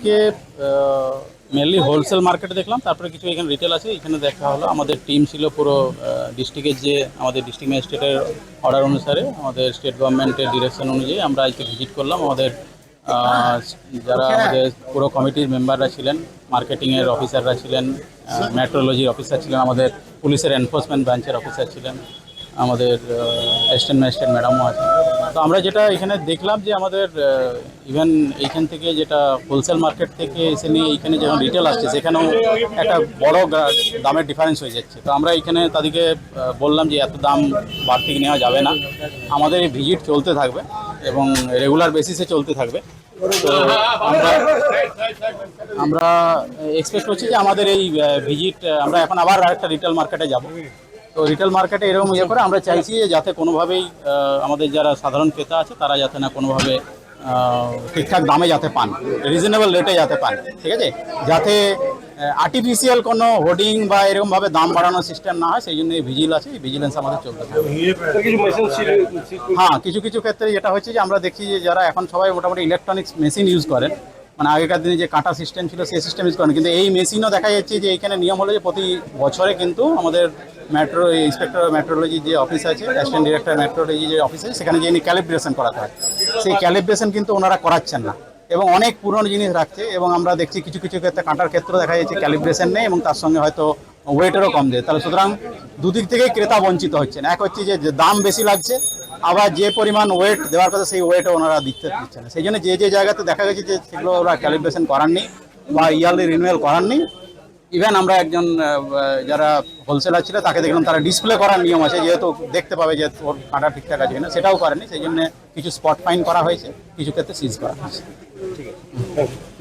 আজকে mainly wholesale মার্কেটে দেখলাম তারপরে কিছু এখানে রিটেল আছে এখানে দেখা হলো। আমাদের টিম ছিল পুরো ডিস্ট্রিক্টের যে আমাদের ডিস্ট্রিক্ট ম্যাজিস্ট্রেটের অর্ডার অনুসারে আমাদের স্টেট গভর্নমেন্টের ডিরেকশন অনুযায়ী আমরা আজকে ভিজিট করলাম। আমাদের যারা আমাদের পুরো কমিটির মেম্বাররা ছিলেন মার্কেটিংয়ের অফিসাররা ছিলেন মেট্রোলজির অফিসার ছিলেন আমাদের পুলিশের এনফোর্সমেন্ট ব্রাঞ্চের অফিসার ছিলেন। আমাদের অ্যাসিস্ট্যান্ট ম্যাজিস্ট্রেট ম্যাডামও আছে তো আমরা যেটা এখানে দেখলাম যে আমাদের ইভেন এইখান থেকে যেটা হোলসেল মার্কেট থেকে এসে নিয়ে এইখানে যখন রিটেল আসছে, সেখানেও একটা বড় দামের ডিফারেন্স হয়ে যাচ্ছে। তো আমরা এখানে তাদেরকে বললাম যে এত দাম বাড়তি নেওয়া যাবে না। আমাদের এই ভিজিট চলতে থাকবে এবং রেগুলার বেসিসে চলতে থাকবে। তো আমরা আমরা এক্সপেক্ট করছি যে আমাদের এই ভিজিট আমরা এখন আবার আরেকটা রিটেল মার্কেটে যাব। তো রিটেল মার্কেটে এরকম ইয়ে করে আমরা চাইছি যে যাতে কোনোভাবেই আমাদের যারা সাধারণ ক্রেতা আছে, তারা যাতে না কোনোভাবে ঠিকঠাক দামে যাতে পান রিজনেবল রেটে যাতে পান, ঠিক আছে? যাতে আর্টিফিশিয়াল কোনো হোর্ডিং বা এরকমভাবে দাম বাড়ানোর সিস্টেম না হয়, সেই জন্য এই ভিজিল আছে, এই ভিজিলেন্স আমাদের চলতে ছিল হ্যাঁ কিছু কিছু ক্ষেত্রে যেটা হচ্ছে যে আমরা দেখি যে যারা এখন সবাই মোটামুটি ইলেকট্রনিক্স মেশিন ইউজ করেন মানে আগেকার দিনে যে কাটা সিস্টেম ছিল, সেই সিস্টেম ইউজ করেন। কিন্তু এই মেশিনও দেখা যাচ্ছে যে এখানে নিয়ম হলো যে প্রতি বছরে কিন্তু আমাদের মেট্রো ইন্সপেক্টর মেট্রোলজি যে অফিস আছে অ্যাসিস্ট্যান্ট ডিরেক্টর মেট্রোলজি যে অফিস আছে, সেখানে যে ক্যালিব্রেশন করাতে হয়। সেই ক্যালিব্রেশন কিন্তু ওনারা করাচ্ছেন না। এবং অনেক পুরনো জিনিস রাখছে এবং আমরা দেখছি কিছু কিছু ক্ষেত্রে কাঁটার ক্ষেত্রে দেখা যাচ্ছে ক্যালিব্রেশন নেই এবং তার সঙ্গে হয়তো ওয়েটেরও কম দেয়। তাহলে সুতরাং দুদিক থেকেই ক্রেতা বঞ্চিত হচ্ছেন। এক হচ্ছে যে দাম বেশি লাগছে আবার যে পরিমাণ ওয়েট দেওয়ার কথা সেই ওয়েটও ওনারা দিতে দিচ্ছে না সেই জন্য যে যে জায়গাতে দেখা গেছে যে সেগুলো ওরা ক্যালিব্রেশন করাননি বা ইয়ারলি রিনিউয়াল করাননি। ইভেন আমরা একজন যারা হোলসেলার ছিল, তাকে দেখলাম তারা ডিসপ্লে করার নিয়ম আছে, যেহেতু দেখতে পাবে যে ওর কাঁটা ঠিকঠাক আছে কিনা, সেটাও করেনি। সেই জন্য কিছু স্পট ফাইন করা হয়েছে, কিছু ক্ষেত্রে সিজ করা হয়েছে।